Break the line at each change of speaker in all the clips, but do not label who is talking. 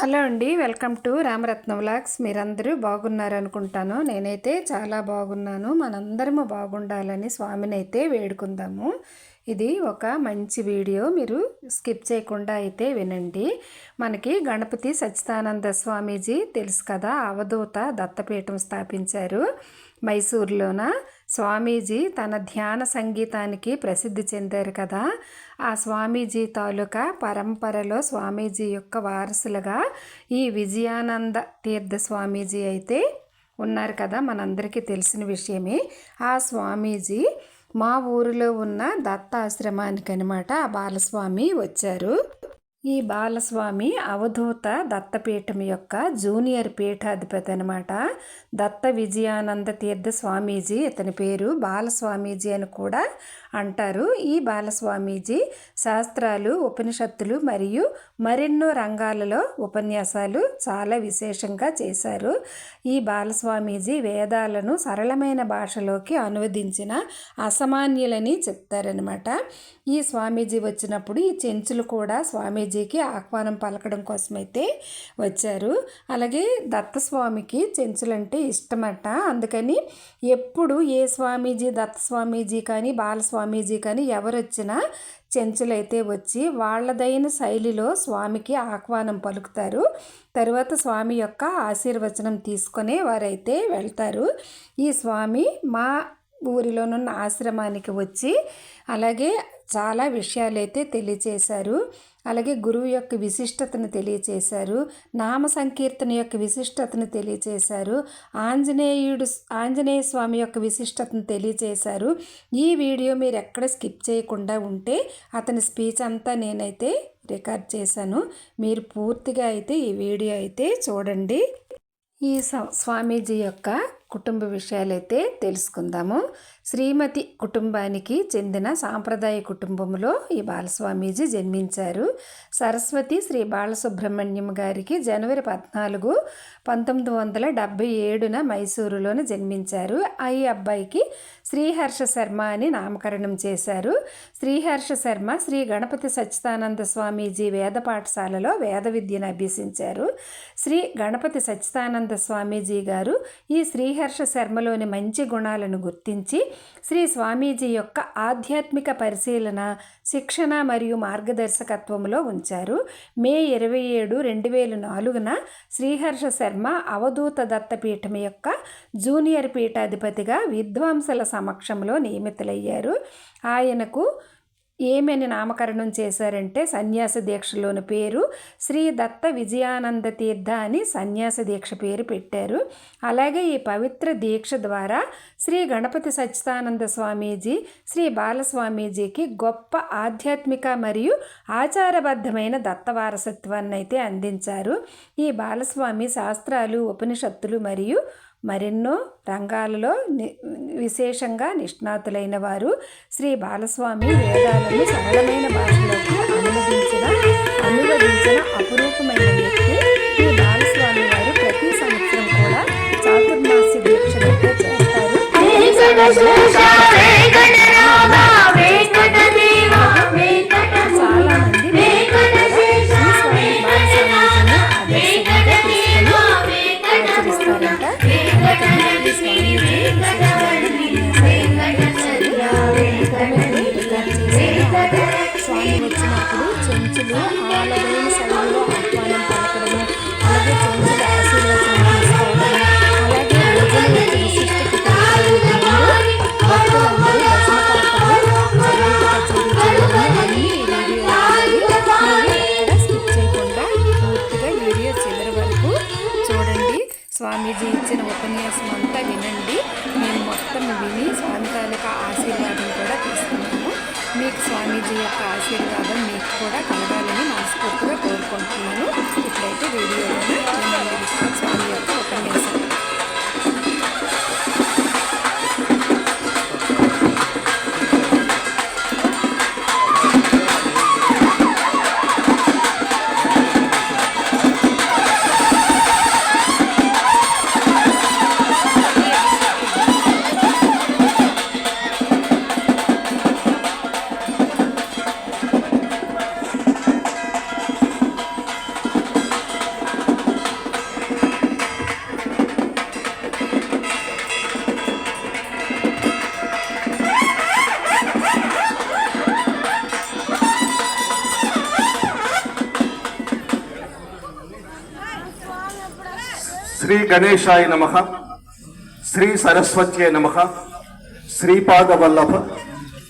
Hello అండి welcome to Ramaratna vlogs. మీరందరూ బాగున్నారు అనుకుంటాను నేనైతే చాలా బాగున్నాను. మనందరము బాగుండాలని స్వామిని అయితే వేడుకుందాము. ఇది ఒక మంచి వీడియో. మీరు స్కిప్ చేయకుండా అయితే వినండి. మనకి గణపతి సచ్చిదానంద స్వామీజీ తెలుసు కదా అవధూత దత్తపీఠం స్థాపించారు మైసూర్లోన. స్వామీజీ తన ధ్యాన సంగీతానికి ప్రసిద్ధి చెందారు కదా. ఆ స్వామీజీ తాలూకా పరంపరలో స్వామీజీ యొక్క వారసులుగా ఈ విజయానంద తీర్థ స్వామీజీ అయితే ఉన్నారు కదా. మనందరికీ తెలిసిన విషయమే. ఆ స్వామీజీ మా ఊరిలో ఉన్న దత్తాశ్రమానికి అనమాట ఆ బాలస్వామి వచ్చారు. ఈ బాలస్వామి అవధూత దత్తపీఠం యొక్క జూనియర్ పీఠాధిపతి అనమాట దత్త విజయానంద తీర్థ స్వామీజీ ఇతని పేరు బాలస్వామీజీ అని కూడా అంటారు. ఈ బాలస్వామీజీ శాస్త్రాలు ఉపనిషత్తులు మరియు మరెన్నో రంగాలలో ఉపన్యాసాలు చాలా విశేషంగా చేశారు. ఈ బాలస్వామీజీ వేదాలను సరళమైన భాషలోకి అనువదించిన అసామాన్యులని చెప్తారనమాట ఈ స్వామీజీ వచ్చినప్పుడు ఈ చెంచులు కూడా స్వామీజీకి ఆహ్వానం పలకడం కోసమైతే వచ్చారు. అలాగే దత్తస్వామికి చెంచులంటే ఇష్టమట. అందుకని ఎప్పుడు ఏ స్వామీజీ దత్తస్వామీజీ కానీ బాలస్వామి స్వామీజీ కానీ ఎవరొచ్చినా చెంచులైతే వచ్చి వాళ్ళదైన శైలిలో స్వామికి ఆహ్వానం పలుకుతారు. తరువాత స్వామి యొక్క ఆశీర్వచనం తీసుకొని వారైతే వెళ్తారు. ఈ స్వామి మా ఊరిలోనున్న ఆశ్రమానికి వచ్చి అలాగే చాలా విషయాలైతే తెలియచేశారు. అలాగే గురువు యొక్క విశిష్టతను తెలియచేశారు నామ సంకీర్తన యొక్క విశిష్టతను తెలియచేశారు ఆంజనేయుడు ఆంజనేయ స్వామి యొక్క విశిష్టతను తెలియచేశారు. ఈ వీడియో మీరు ఎక్కడ స్కిప్ చేయకుండా ఉంటే అతని స్పీచ్ అంతా నేనైతే రికార్డ్ చేశాను. మీరు పూర్తిగా అయితే ఈ వీడియో అయితే చూడండి. ఈ స్వామీజీ యొక్క కుటుంబ విషయాలైతే తెలుసుకుందాము. శ్రీమతి కుటుంబానికి చెందిన సాంప్రదాయ కుటుంబంలో ఈ బాలస్వామీజీ జన్మించారు. సరస్వతి శ్రీ బాలసుబ్రహ్మణ్యం గారికి జనవరి పద్నాలుగు పంతొమ్మిది వందల డెబ్భై ఏడున మైసూరులోనే జన్మించారు. ఈ అబ్బాయికి శ్రీహర్ష శర్మ అని నామకరణం చేశారు. శ్రీహర్ష శర్మ శ్రీ గణపతి సచ్చిదానంద స్వామీజీ వేద పాఠశాలలో వేద విద్యను అభ్యసించారు. శ్రీ గణపతి సచ్చిదానంద స్వామీజీ గారు ఈ శ్రీ హరిహర్ష శర్మలోని మంచి గుణాలను గుర్తించి శ్రీ స్వామీజీ యొక్క ఆధ్యాత్మిక పరిశీలన శిక్షణ మరియు మార్గదర్శకత్వంలో ఉంచారు. మే ఇరవై ఏడు రెండు వేల నాలుగున శ్రీహర్ష శర్మ అవధూత దత్తపీఠం యొక్క జూనియర్ పీఠాధిపతిగా విద్వాంసుల సమక్షంలో నియమితులయ్యారు. ఆయనకు ఏమని నామకరణం చేశారంటే సన్యాస దీక్షలోని పేరు శ్రీ దత్త విజయానంద తీర్థ అని సన్యాస దీక్ష పేరు పెట్టారు. అలాగే ఈ పవిత్ర దీక్ష ద్వారా శ్రీ గణపతి సచ్చిదానంద స్వామీజీ శ్రీ బాలస్వామీజీకి గొప్ప ఆధ్యాత్మిక మరియు ఆచారబద్ధమైన దత్త వారసత్వాన్ని అయితే అందించారు. ఈ బాలస్వామి శాస్త్రాలు ఉపనిషత్తులు మరియు మరెన్నో రంగాలలో విశేషంగా నిష్ణాతులైన వారు శ్రీ బాలస్వామి వేదాలను సరళమైన భాషలోకి అనువదించిన అనువదించిన అపురూపమైన వ్యక్తి ఈ బాలస్వామి వారు ప్రతి సంవత్సరం కూడా చాతుర్మాసి దీక్ష చేస్తారు. యొక్క ఆశీర్వాదం కూడా తీసుకున్నాను మీకు స్వామీజీ యొక్క ఆశీర్వాదం మీకు కూడా కలగాలని మనస్ఫూర్తిగా కోరుకుంటున్నాను. ఇప్పుడైతే వీడియోలో స్వామి యొక్క ఉపన్యాసం
శ్రీ గణేశాయ నమ శ్రీ సరస్వత్యే నమ శ్రీపాద వల్లభ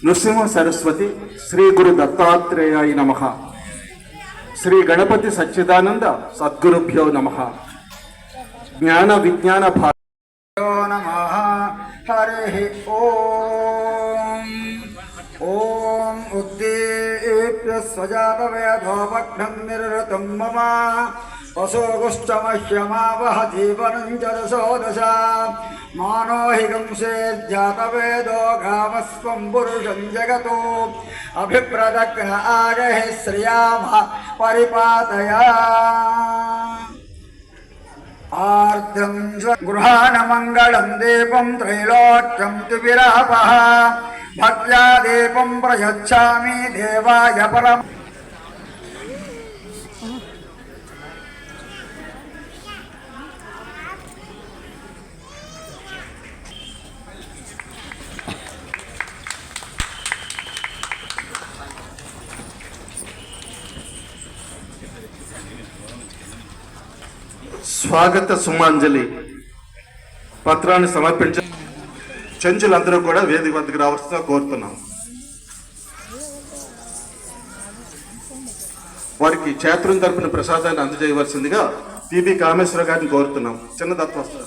నృసింహ సరస్వతి శ్రీ గురు దత్తాత్రేయాయ నమ శ్రీ గణపతి సచ్చిదానంద సద్గురుభ్యో నమ. జ్ఞాన విజ్ఞాన
భారో నమ. నిరతం మమ. वसोगुश्चमह्यमावह जीवनं च दशो दश मानो हि गंसेज्जातवेदो गामस्त्वं पुरुषं जगतो। अभिप्रदग्न आगहि श्रियामः परिपातया। आर्द्रं गृहाणमङ्गलं दीपं त्रैलोक्यं तु विरापः भक्त्या दीपं प्रयच्छामि देवाय परम्।
స్వాగత సుమాంజలి పత్రాన్ని సమర్పించ చెంచులందరూ కూడా వేదిక వద్దకు రావాల్సిందిగా కోరుతున్నాం. వారికి క్షేత్రం తరపున ప్రసాదాన్ని అందజేయవలసిందిగా టీబీ కామేశ్వర గారిని కోరుతున్నాం. చిన్న దత్వస్త్రం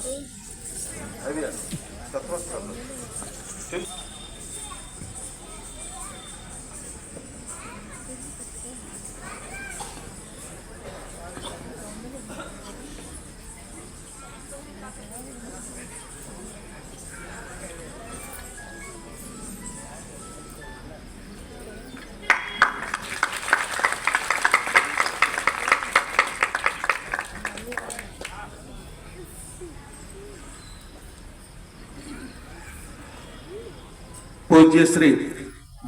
పూజ్యశ్రీ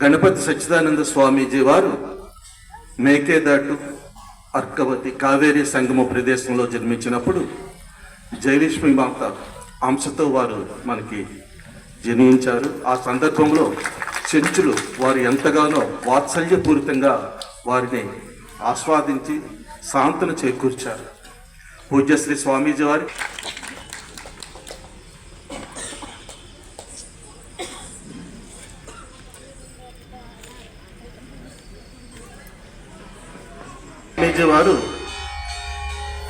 గణపతి సచ్చిదానంద స్వామీజీ వారు మేకేదాటు అర్కవతి కావేరీ సంగమ ప్రదేశంలో జన్మించినప్పుడు జయలక్ష్మి మాత అంశతో వారు మనకి జన్మించారు. ఆ సందర్భంలో చెంచులు వారు ఎంతగానో వాత్సల్యపూరితంగా వారిని ఆస్వాదించి సాంతన చేకూర్చారు. పూజ్యశ్రీ స్వామీజీ వారి వారు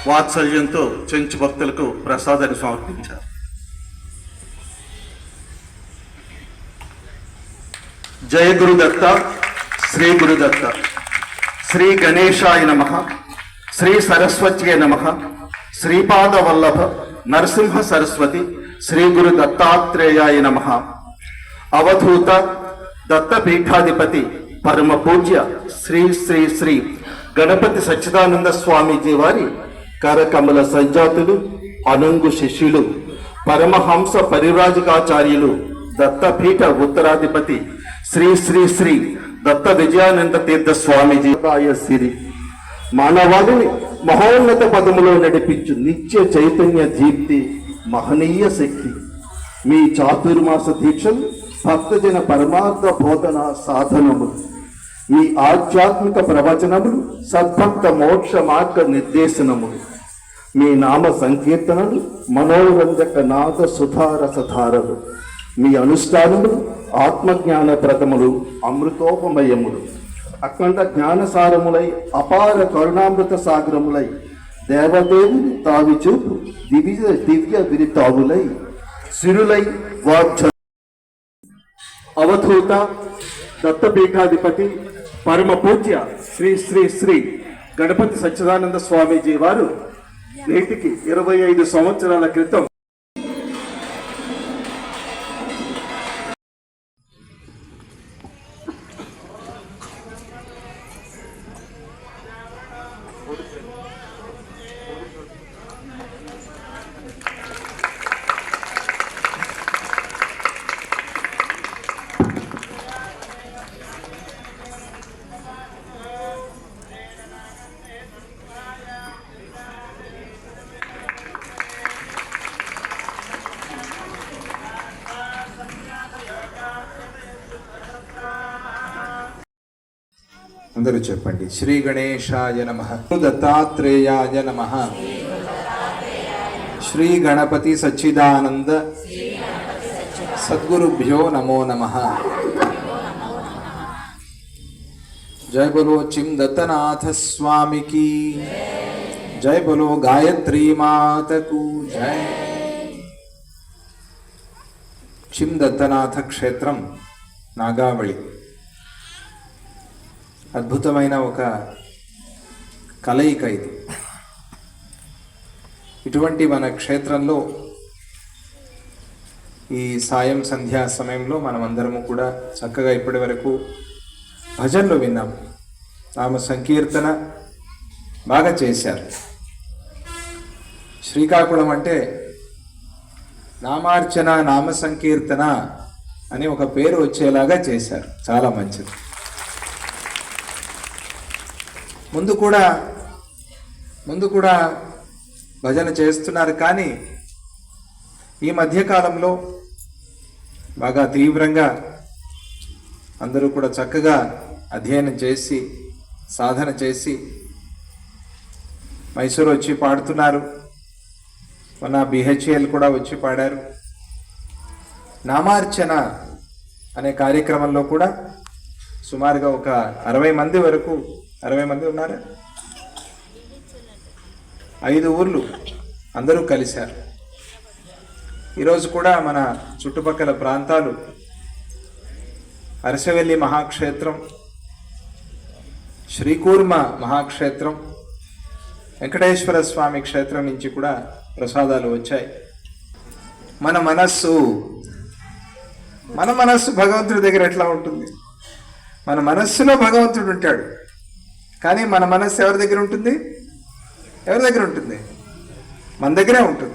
వాత్సల్యంతో చెంచు భక్తులకు ప్రసాదాన్ని సమర్పించారు. జయ గురుదత్త శ్రీ గురుదత్త శ్రీ గణేశాయ నమ శ్రీ సరస్వత్యే నమ శ్రీపాద వల్లభ నరసింహ సరస్వతి శ్రీ గురు దత్తాత్రేయాయ నమ. అవధూత దత్తపీఠాధిపతి పరమ పూజ్య శ్రీ శ్రీ శ్రీ గణపతి సచ్చిదానంద స్వామీజీ వారి కరకమల సంజాతులు అనంగు శిష్యులు పరమహంస పరివ్రాజకాచార్యులు దత్తపీఠ ఉత్తరాధిపతి శ్రీ శ్రీ శ్రీ దత్త విజయానంద తీర్థ స్వామీజీ రాయ మానవాళిని మహోన్నత పదములో నడిపించు నిత్య చైతన్య దీప్తి మహనీయ శక్తి. మీ చాతుర్మాస దీక్షలు భక్తజన పరమార్థ బోధన సాధనములు. మీ ఆధ్యాత్మిక ప్రవచనములు సద్భక్త మోక్ష మార్గ నిర్దేశనములు. మీ నామ సంకీర్తనలు మనోరంజక నాద సుధారసధారలు మీ అనుష్ఠానములు ఆత్మజ్ఞాన ప్రథములు అమృతోపమయములు. అఖండ జ్ఞానసారములై అపార కరుణామృత సాగరములై దేవదేవుని తావి చూపు దివ్య దివ్య విరితావులై సిరులై వాగ్జ అవధూత దత్తపీఠాధిపతి పరమ పూజ్య శ్రీ శ్రీ శ్రీ గణపతి సచ్చిదానంద స్వామీజీ వారు నేటికి ఇరవై ఐదు సంవత్సరాల క్రితం
అందరూ చెప్పండి. శ్రీ గణేశాయ నమ. దత్తాత్రేయాయ నమ. శ్రీ గణపతి సచ్చిదానంద. సద్గురుభ్యో నమో నమ. జయ బలో చిం దత్తనాథ స్వామికి. జయ బలో గాయత్రీ మాతకు. జయ చిం దత్తనాథ క్షేత్రం నాగావళి. అద్భుతమైన ఒక కలయిక ఇది. ఇటువంటి మన క్షేత్రంలో ఈ సాయం సంధ్యా సమయంలో మనమందరము కూడా చక్కగా ఇప్పటి వరకు భజనలు విన్నాం. నామ సంకీర్తన బాగా చేశారు. శ్రీకాకుళం అంటే నామార్చన నామ సంకీర్తన అని ఒక పేరు వచ్చేలాగా చేశారు. చాలా మంచిది. ముందు కూడా ముందు కూడా భజన చేస్తున్నారు కానీ ఈ మధ్యకాలంలో బాగా తీవ్రంగా అందరూ కూడా చక్కగా అధ్యయనం చేసి సాధన చేసి మైసూరు వచ్చి పాడుతున్నారు. మన బిహెచ్ఎల్ కూడా వచ్చి పాడారు. నామార్చన అనే కార్యక్రమంలో కూడా సుమారుగా ఒక అరవై మంది వరకు అరవై మంది ఉన్నారా? ఐదు ఊర్లు అందరూ కలిశారు. ఈరోజు కూడా మన చుట్టుపక్కల ప్రాంతాలు అరసవెల్లి మహాక్షేత్రం శ్రీకూర్మ మహాక్షేత్రం వెంకటేశ్వర స్వామి క్షేత్రం నుంచి కూడా ప్రసాదాలు వచ్చాయి. మన మనస్సు మన మనస్సు భగవంతుడి దగ్గర ఎట్లా ఉంటుంది? మన మనస్సులో భగవంతుడు ఉంటాడు. కానీ మన మనస్సు ఎవరి దగ్గర ఉంటుంది? ఎవరి దగ్గర ఉంటుంది? మన దగ్గరే ఉంటుంది.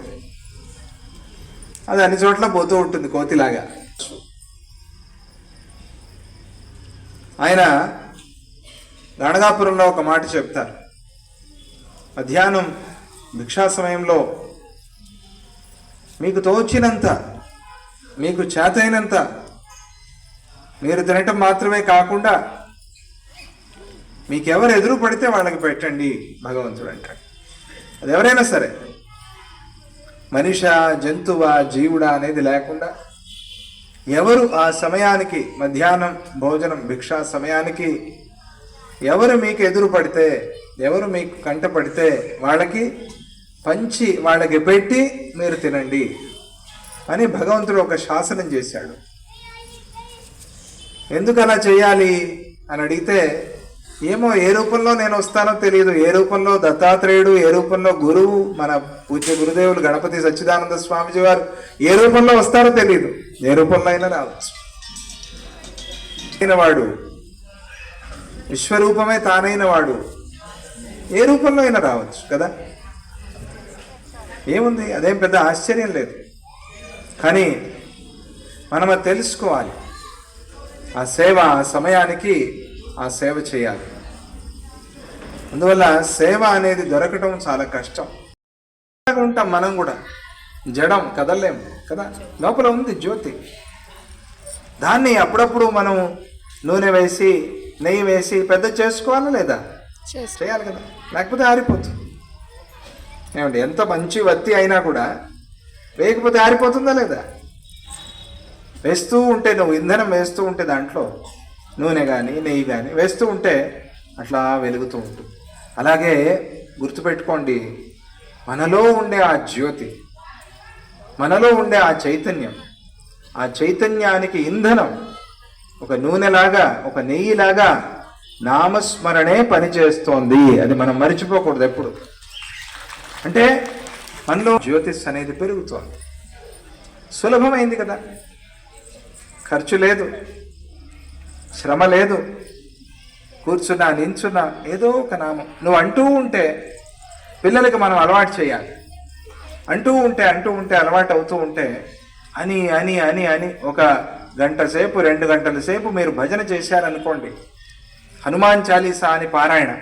అది అన్ని చోట్ల పోతూ ఉంటుంది కోతిలాగా. ఆయన గణగాపురంలో ఒక మాట చెప్తారు. మధ్యాహ్నం భిక్షా సమయంలో మీకు తోచినంత మీకు చేతైనంత మీరు తినటం మాత్రమే కాకుండా మీకెవరు ఎదురు పడితే వాళ్ళకి పెట్టండి భగవంతుడు అంటాడు. అది ఎవరైనా సరే మనిష జంతువ జీవుడా అనేది లేకుండా ఎవరు ఆ సమయానికి మధ్యాహ్నం భోజనం భిక్షా సమయానికి ఎవరు మీకు ఎదురు పడితే ఎవరు మీకు కంట పడితే వాళ్ళకి పంచి వాళ్ళకి పెట్టి మీరు తినండి అని భగవంతుడు ఒక శాసనం చేశాడు. ఎందుకు అలా చేయాలి అని అడిగితే ఏమో ఏ రూపంలో నేను వస్తానో తెలియదు ఏ రూపంలో దత్తాత్రేయుడు ఏ రూపంలో గురువు మన పూజ్య గురుదేవులు గణపతి సచ్చిదానంద స్వామిజీ వారు ఏ రూపంలో వస్తారో తెలియదు ఏ రూపంలో అయినా రావచ్చు. వాడు విశ్వరూపమే తానైన వాడు ఏ రూపంలో అయినా రావచ్చు కదా? ఏముంది? అదేం పెద్ద ఆశ్చర్యం లేదు. కానీ మనం అది తెలుసుకోవాలి. ఆ సేవ ఆ సమయానికి ఆ సేవ చేయాలి. అందువల్ల సేవ అనేది దొరకటం చాలా కష్టం. ఉంటాం మనం కూడా. జడం కదలలేము కదా? లోపల ఉంది జ్యోతి. దాన్ని అప్పుడప్పుడు మనం నూనె వేసి నెయ్యి వేసి పెద్ద చేసుకోవాలా లేదా? చేయాలి కదా. లేకపోతే ఆరిపోతుంది. ఏమండి ఎంత మంచి వత్తి అయినా కూడా వేయకపోతే ఆరిపోతుందా లేదా? వేస్తూ ఉంటే నువ్వు ఇంధనం వేస్తూ ఉంటే దాంట్లో నూనె కానీ నెయ్యి కానీ వేస్తూ ఉంటే అట్లా వెలుగుతూ ఉంటుంది. అలాగే గుర్తుపెట్టుకోండి మనలో ఉండే ఆ జ్యోతి మనలో ఉండే ఆ చైతన్యం ఆ చైతన్యానికి ఇంధనం ఒక నూనెలాగా ఒక నెయ్యిలాగా నామస్మరణే పనిచేస్తోంది అది మనం మర్చిపోకూడదు ఎప్పుడు. అంటే మనలో జ్యోతిష్ అనేది పెరుగుతోంది. సులభమైంది కదా? ఖర్చు లేదు. శ్రమ లేదు. కూర్చున్నా నించున్నా ఏదో ఒక నామం. నువ్వు అంటూ ఉంటే పిల్లలకి మనం అలవాటు చేయాలి. అంటూ ఉంటే అంటూ ఉంటే అలవాటు అవుతూ ఉంటే అని అని అని అని ఒక గంట సేపు రెండు గంటల సేపు మీరు భజన చేశారనుకోండి. హనుమాన్ చాలీసా అని పారాయణ.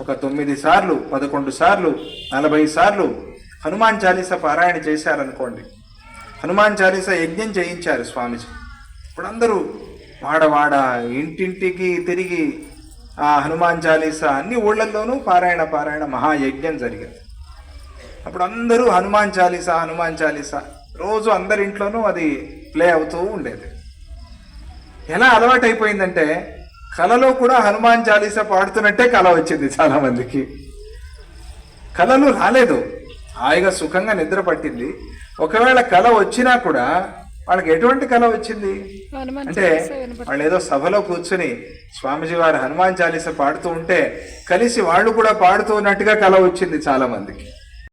ఒక తొమ్మిది సార్లు పదకొండు సార్లు నలభై సార్లు హనుమాన్ చాలీసా పారాయణ చేశారనుకోండి. హనుమాన్ చాలీసా యజ్ఞం చేయించారు స్వామిజీ. ఇప్పుడు అందరూ వాడవాడ ఇంటింటికి తిరిగి ఆ హనుమాన్ చాలీసా అన్ని ఊళ్ళల్లోనూ పారాయణ పారాయణ మహాయజ్ఞం జరిగింది. అప్పుడు అందరూ హనుమాన్ చాలీసా హనుమాన్ చాలీసా రోజు అందరి ఇంట్లోనూ అది ప్లే అవుతూ ఉండేది. ఎలా అలవాటు అయిపోయిందంటే కళలో కూడా హనుమాన్ చాలీసా పాడుతున్నట్టే కళ వచ్చింది చాలా మందికి. కళలు రాలేదు. హాయిగా సుఖంగా నిద్ర పట్టింది. ఒకవేళ కళ వచ్చినా కూడా వాళ్ళకి ఎటువంటి కళ వచ్చింది? అంటే వాళ్ళు ఏదో సభలో కూర్చుని స్వామిజీ వారు హనుమాన్ చాలీస పాడుతూ ఉంటే కలిసి వాళ్ళు కూడా పాడుతూ ఉన్నట్టుగా కళ వచ్చింది చాలా మందికి.